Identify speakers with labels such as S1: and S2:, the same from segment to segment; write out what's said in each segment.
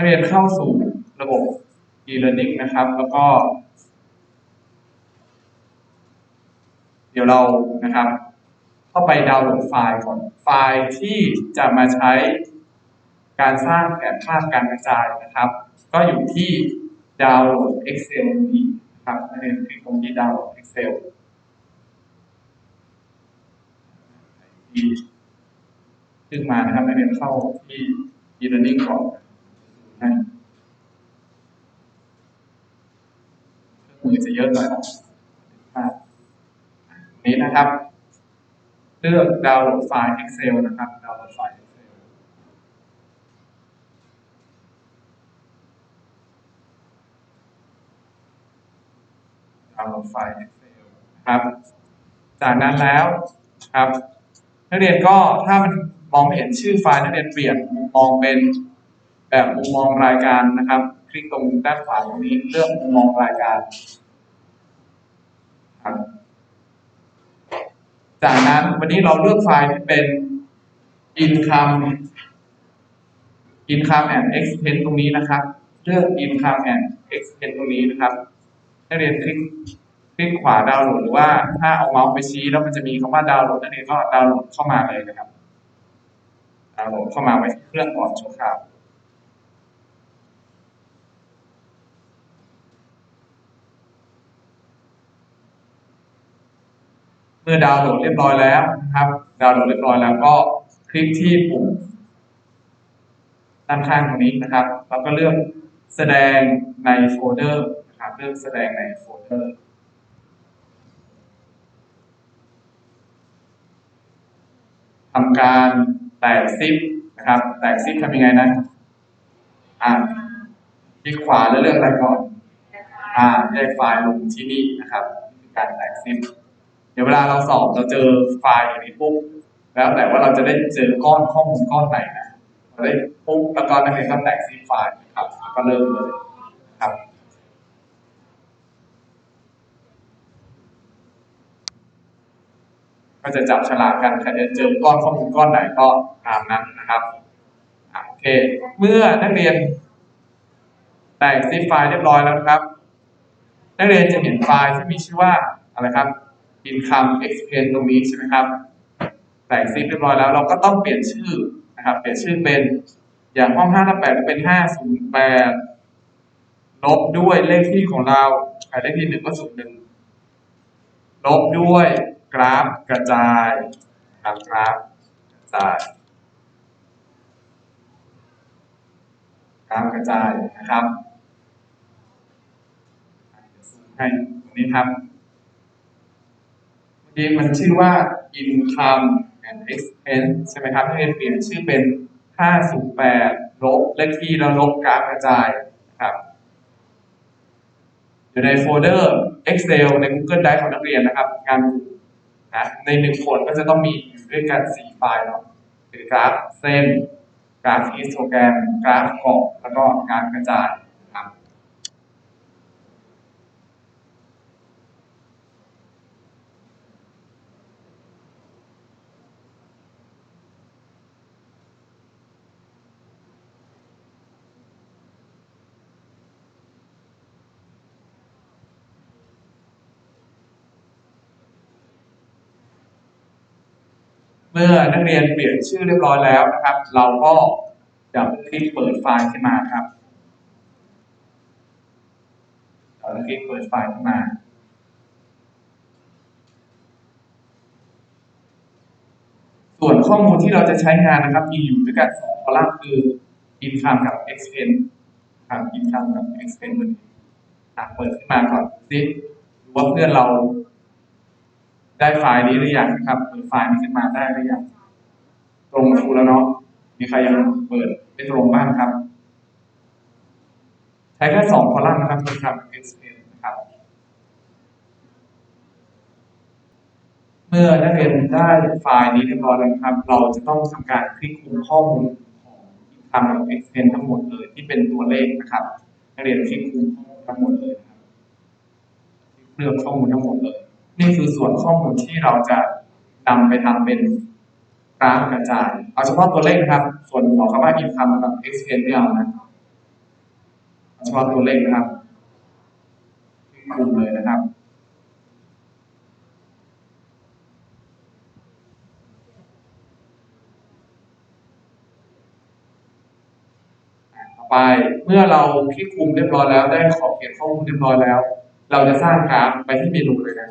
S1: นักเรียนเข้าสู่ระบบ e-learning นะครับ แล้วก็ เดี๋ยวเรานะครับ เข้าไปดาวน์โหลดไฟล์ก่อน ไฟล์ที่จะมาใช้การสร้างแผนภาพการกระจายนะครับ ก็อยู่ที่ดาวน์โหลด Excel นี้นะครับนักเรียนคลิกตรงที่ดาวน์โหลด Excel ที่ขึ้นมานะครับนักเรียนเข้าที่ e-learning ก่อน นะเครื่องมือจะเยอะหน่อยนะครับนี้นะครับ เลือกดาวน์โหลดไฟล์ Excel นะครับ ดาวน์โหลดไฟล์ Excel ดาวน์โหลดไฟล์ Excel นะครับ จากนั้นแล้วครับ นักเรียนก็ถ้ามันมองเห็นชื่อไฟล์นักเรียนเปลี่ยนมองเป็น แบบมุมมองรายการนะครับ คลิกตรงด้านขวาตรงนี้เลือกมุมมองรายการครับจากนั้นวันนี้เราเลือกไฟล์ที่เป็น income income and expense ตรงนี้นะครับ เลือก income and expense ตรงนี้นะครับนักเรียนคลิกคลิกขวาดาวน์โหลดหรือว่าถ้าเอาเมาส์ไปชี้แล้วมันจะมีคำว่าดาวน์โหลดนักเรียนก็ดาวน์โหลดเข้ามาเลยนะครับดาวน์โหลดเข้ามาไว้เครื่องก่อนชั่วคราว เมื่อดาวน์โหลดเรียบร้อยแล้วนะครับ ดาวน์โหลดเรียบร้อยแล้วก็คลิกที่ปุ่มด้านข้างตรงนี้นะครับ แล้วก็เลือกแสดงในโฟลเดอร์นะครับเลือกแสดงในโฟลเดอร์ทำการแตกซิปนะครับ แตกซิปทำยังไงนะอ่าคลิกขวาแล้วเลือกอะไรก่อน อ่าแยกไฟล์ลงที่นี่นะครับนี่คือการแตกซิปเดี๋ยวเวลาเราสอบเราเจอไฟล์อย่างนี้ปุ๊บแล้วแต่ว่าเราจะได้เจอก้อนข้อมูลก้อนไหนนะเราได้ปุ๊บแล้วก็นักเรียนก็แตกซีไฟล์ครับแล้วก็เริ่มเลยครับก็จะจับฉลากกันใครจะเจอก้อนข้อมูลก้อนไหนก็ตามนั้นนะครับโอเค เมื่อนักเรียนแตกซีไฟล์เรียบร้อยแล้วนะครับ นักเรียนจะเห็นไฟล์ที่มีชื่อว่าอะไรครับ income expense ตรงนี้ใช่ไหมครับแตกซิปเรียบร้อยแล้วเราก็ต้องเปลี่ยนชื่อนะครับ เปลี่ยนชื่อเป็นอย่างห้องห้าแปดเป็นห้าศูนย์แปดลบด้วยเลขที่ของเราอ่าเลขที่หนึ่งก็ศูนย์หนึ่งลบด้วยกราฟกระจายนะครับกราฟกระจายกราฟกระจายนะครับให้ตรงนี้ครับ เมื่อกี้มันชื่อว่า income and expense ใช่ไหมครับนักเรียนเปลี่ยนชื่อเป็น508ลบเลขที่แล้วลบกราฟกระจายนะครับ อยู่ในโฟลเดอร์ Excel ใน Google Drive ของนักเรียนนะครับ งานนะในหนึ่งคนก็จะต้องมีด้วยกัน4ไฟล์เนาะคือกราฟเส้น กราฟฮิสโตแกรม กราฟกรอบแล้วก็กราฟกระจาย เมื่อนักเรียนเปลี่ยนชื่อเรียบร้อยแล้วนะครับ เราก็จะคลิกเปิดไฟล์ขึ้นมาครับเราจะคลิกเปิดไฟล์ขึ้นมาส่วนข้อมูลที่เราจะใช้งานนะครับ มีอยู่ด้วยกันสองคอลัมน์คือ income กับ expense ครับ income กับ expense ตัวนี้อะเปิดขึ้นมาก่อนซิดูว่าเพื่อนเรา ได้ไฟล์นี้หรือยังนะครับ เปิดไฟล์นี้ขึ้นมาได้หรือยัง ตรงถูแล้วเนาะ มีใครยังเปิดไม่ตรงบ้างครับ ใช้แค่สองคอลัมน์นะครับครับ x n นะครับ เมื่อนักเรียนได้ไฟล์นี้เรียบร้อยแล้วครับ เราจะต้องทำการคลิกคุมข้อมูลของ income กับ expense ทั้งหมดเลยที่เป็นตัวเลขนะครับนักเรียนคลิกคุมข้อมูลทั้งหมดเลยนะครับเลือกข้อมูลทั้งหมดเลย นี่คือส่วนข้อมูลที่เราจะนำไปทำเป็นกราฟกระจาย เอาเฉพาะตัวเลขนะครับ ส่วนของคำว่า income กับ expense ไม่เอานะเอาเฉพาะตัวเลขนะครับคุมเลยนะครับต่อไปเมื่อเราคลิกคุมเรียบร้อยแล้วได้ขอบเขตข้อมูลเรียบร้อยแล้ว เราจะสร้างกราฟไปที่เมนูเลยนะ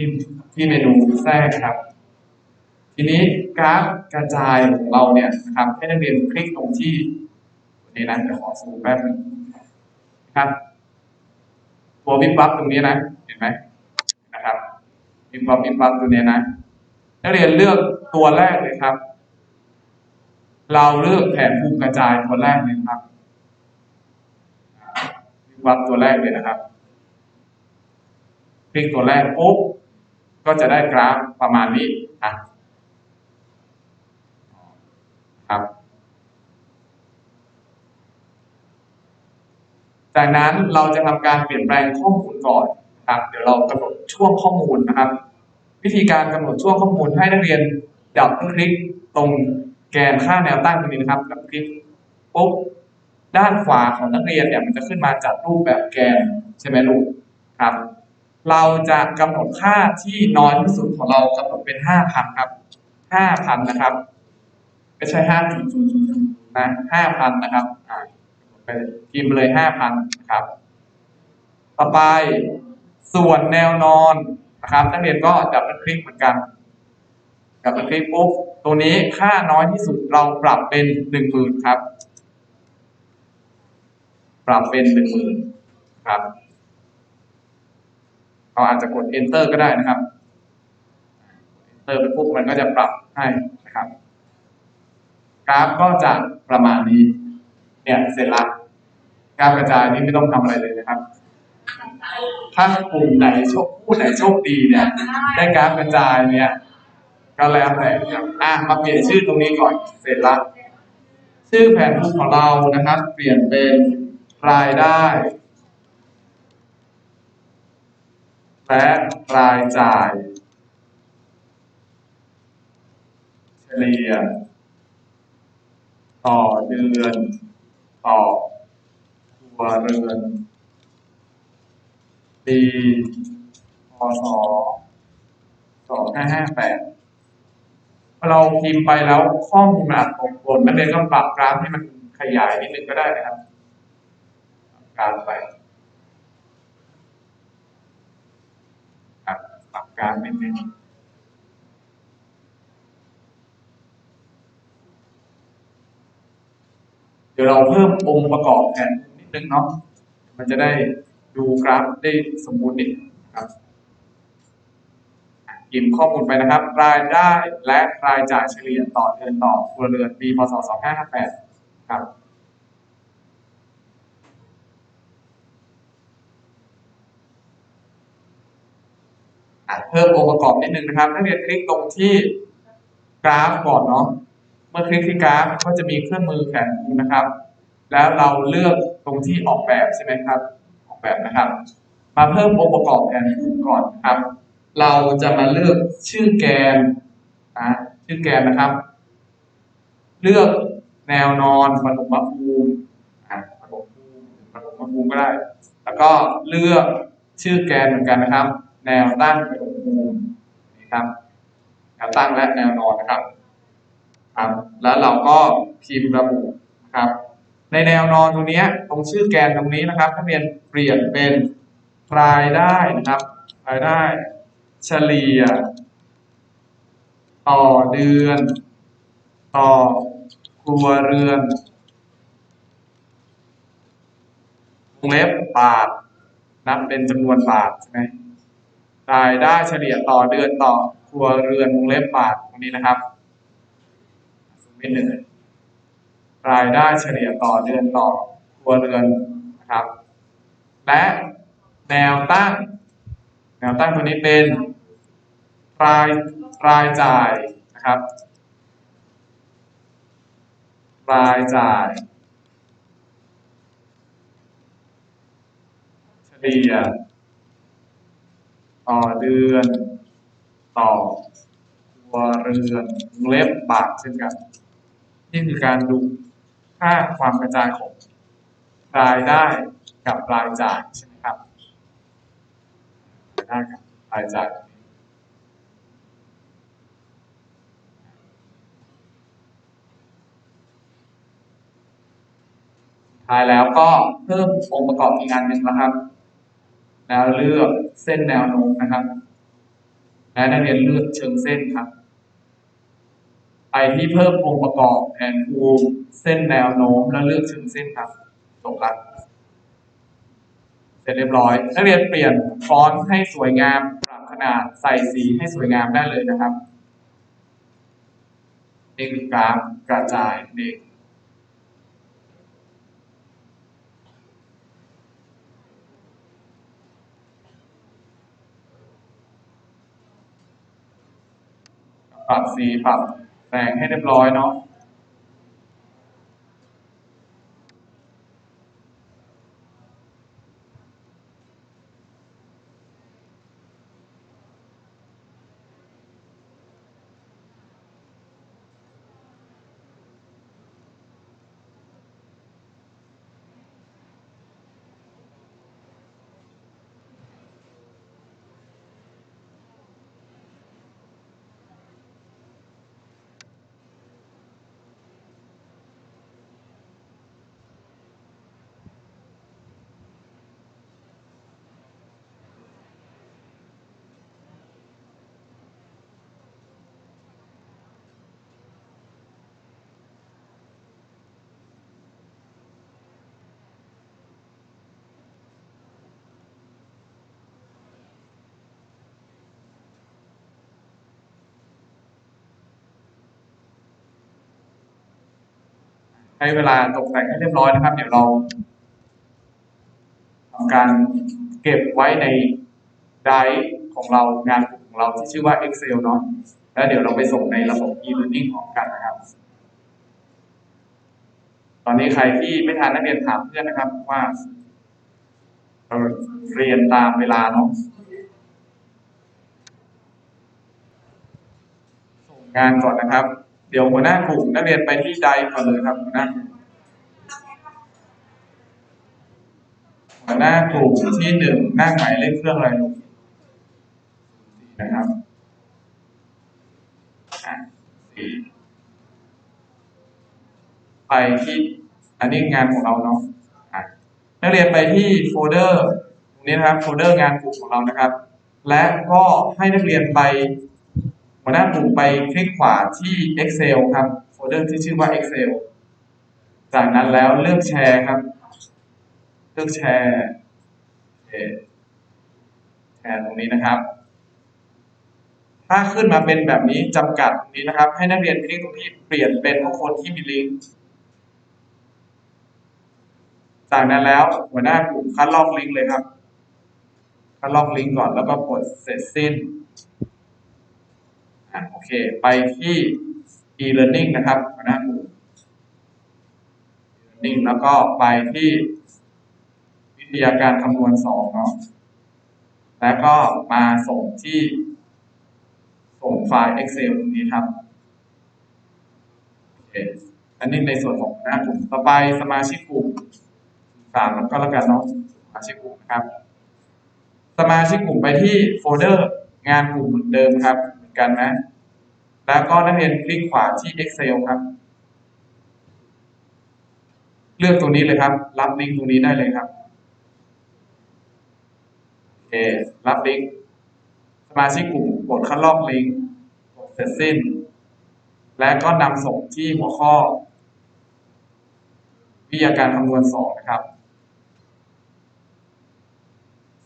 S1: ที่ที่เมนูแทรกครับ ทีนี้กราฟกระจายของเราเนี่ยนะครับให้นักเรียนคลิกตรงที่นี่นะเดี๋ยวขอซูแป๊บนึงนะครับ ตัววิบวับตรงนี้นะเห็นไหมนะครับวิบวับวิบวับตัวนี้นะนักเรียนเลือกตัวแรกเลยครับ เราเลือกแผนภูมิกระจายตัวแรกเลยครับวิบวับตัวแรกเลยนะครับคลิกตัวแรกปุ๊บ ก็จะได้กราฟประมาณนี้อะครับจากนั้นเราจะทำการเปลี่ยนแปลงข้อมูลก่อนนะครับเดี๋ยวเรากำหนดช่วงข้อมูลนะครับ วิธีการกำหนดช่วงข้อมูลให้นักเรียนดับคลิกตรงแกนค่าแนวตั้งตรงนี้นะครับดับคลิกปุ๊บด้านขวาของนักเรียนเนี่ยมันจะขึ้นมาจัดรูปแบบแกนใช่ไหมลูกครับ เราจะกำหนดค่าที่น้อยที่สุดของเรากำหนดเป็นห้าพันครับห้าพันนะครับ ไม่ใช่ห้าจุดนะห้าพันนะครับไปพิมพ์เลยห้าพันนะครับ ต่อไปส่วนแนวนอนนะครับนักเรียนก็ดับคลิกเหมือนกันดับคลิกปุ๊บตัวนี้ค่าน้อยที่สุดเราปรับเป็นหนึ่งหมื่นครับ ปรับเป็นหนึ่งหมื่นครับ เราอาจจะกด enter ก็ได้นะครับ enter ไปปุ๊บมันก็จะปรับให้นะครับ กราฟก็จะประมาณนี้ เนี่ยเสร็จละกราฟกระจายนี่ไม่ต้องทำอะไรเลยนะครับ ถ้ากลุ่มไหนโชคผู้ไหนโชคดีเนี่ย ได้กราฟกระจายเนี่ย ก็แล้วแต่ครับอะมาเปลี่ยนชื่อตรงนี้ก่อนเสร็จละชื่อแผนภูมิของเรานะครับ เปลี่ยนเป็นรายได้ และรายจ่าย เฉลี่ย ต่อเดือน ต่อครัวเรือน ปีพศสองห้าห้าแปดเราพิมพ์ไปแล้วข้อมูลมันอาจตรงปนนักเรียนก็ปรับกราฟให้มันขยายนิดนึงก็ได้นะครับ กาฟไปครับปรับ กาฟนิดนึงเดี๋ยวเราเพิ่มองค์ประกอบแผนนิดนึงเนาะมันจะได้ดูกราฟได้สมบูรณ์นิดครับพิมข้อมูลไปนะครับ รายได้และรายจ่ายเฉลี่ยต่อเดือนต่อครัวเรือนปีพศ2558 ครับ เพิ่มองค์ประกอบนิดนึงนะครับนักเรียนคลิกตรงที่กราฟก่อนเนาะเมื่อคลิกที่กราฟก็จะมีเครื่องมือแผนภูมินะครับ แล้วเราเลือกตรงที่ออกแบบใช่ไหมครับ ออกแบบนะครับ มาเพิ่มองค์ประกอบแผนก่อนครับ เราจะมาเลือกชื่อแกนนะชื่อแกนนะครับ เลือกแนวนอนปฐมภูมิอะปฐมภูมิปฐมภูมิก็ได้ แล้วก็เลือกชื่อแกนเหมือนกันนะครับ แนวตั้งปฐมภูมินะครับแนวตั้งและแนวนอนนะครับครับ แล้วเราก็พิมพ์ระบุครับ ในแนวนอนตรงนี้ตรงชื่อแกนตรงนี้นะครับนักเรียนเปลี่ยนเป็นรายได้นะครับรายได้ เฉลี่ย ต่อเดือน ต่อครัวเรือนวงเล็บบาทนับเป็นจำนวนบาทใช่ไหม รายได้เฉลี่ยต่อเดือนต่อครัวเรือนวงเล็บบาทตรงนี้นะครับสมมติหนึ่งรายได้เฉลี่ยต่อเดือนต่อครัวเรือนนะครับ และแนวตั้ง แนวตั้งตัวนี้เป็น รายรายจ่ายนะครับ รายจ่าย เฉลี่ย ต่อเดือน ต่อครัวเรือนวงเล็บบาทเช่นกัน นี่คือการดูค่าความกระจายของรายได้กับรายจ่ายใช่ไหมครับรายได้กับรายจ่ายท้ายแล้วก็เพิ่มองค์ประกอบอีกงานหนึ่งนะครับ แล้วเลือกเส้นแนวโน้มนะครับ และนักเรียนเลือกเชิงเส้นครับ ไปที่เพิ่มองค์ประกอบแอนทูมเส้นแนวโน้มแล้วเลือกเชิงเส้นครับจบละเสร็จเรียบร้อยนักเรียนเปลี่ยนฟอนต์ให้สวยงามปรับขนาดใส่สีให้สวยงามได้เลยนะครับนี่คือกราฟกระจายนี่ ปรับสีปรับแสงให้เรียบร้อยเนาะ ให้เวลาตกแต่งให้เรียบร้อยนะครับ เดี๋ยวเราทำการเก็บไว้ในไดรฟ์ของเรางานของเราที่ชื่อว่า Excel เนาะแล้วเดี๋ยวเราไปส่งในระบบ e-learning พร้อมกันนะครับ ตอนนี้ใครที่ไม่ทันนักเรียนถามเพื่อนนะครับว่าเราเรียนตามเวลาเนาะส่งงานก่อนนะครับ เดี๋ยวหัวหน้ากลุ่มนักเรียนไปที่ไดก่อนเลยครับหัวหน้ากลุ่มหัวหน้ากลุ่มที่หนึ่งหน้าหมายเลขเครื่องอะไรลูกนะครับสี่ไปที่อันนี้งานของเราเนาะอะนักเรียนไปที่โฟลเดอร์ตรงนี้นะครับโฟลเดอร์งานกลุ่มของเรานะครับ และก็ให้นักเรียนไป หัวหน้ากลุ่มไปคลิกขวาที่ Excel ครับ โฟลเดอร์ที่ชื่อว่า Excel จากนั้นแล้วเลือกแชร์ครับ เลือกแชร์แชร์ตรงนี้นะครับ ถ้าขึ้นมาเป็นแบบนี้จำกัดนี้นะครับ ให้นักเรียนคลิกตรงที่เปลี่ยนเป็นทุกคนที่มีลิงก์จากนั้นแล้วหัวหน้ากลุ่มคัดลอกลิงก์เลยครับคัดลอกลิงก์ก่อนแล้วก็กดเสร็จสิ้น อะโอเค ไปที่ e-learning นะครับหน้ากลุ่ม e-learning แล้วก็ไปที่วิทยาการคำนวณสองเนาะแล้วก็มาส่งที่ ส่งไฟล์ Excel ตรงนี้ครับโอเคอันนี้ในส่วนของหน้ากลุ่มต่อไปสมาชิกกลุ่มสามก็แล้วกันเนาะสมาชิกกลุ่มนะครับ สมาชิกกลุ่มไปที่โฟลเดอร์งานกลุ่มเหมือนเดิมครับ กันนะ แล้วก็นักเรียนคลิกขวาที่ Excel ครับ เลือกตรงนี้เลยครับ รับลิงก์ตรงนี้ได้เลยครับโอเครับลิงก์สมาชิกกลุ่มกดคัดลอกลิงก์กดเสร็จสิ้น และก็นำส่งที่หัวข้อ วิทยาการคำนวณสองนะครับ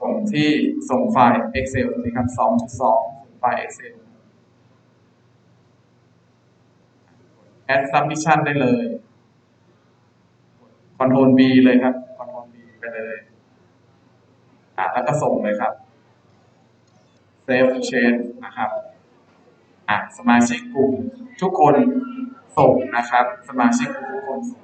S1: ส่งที่ส่งไฟล์ Excel ตรงนี้ครับ2.2ส่งไฟล์ Excel add submission ได้เลย Ctrl B เลยครับ Ctrl B ไปเลยอะแล้วก็ส่งเลยครับ Save Change นะครับอะสมาชิกกลุ่มทุกคนส่งนะครับ สมาชิกกลุ่มทุกคนส่ง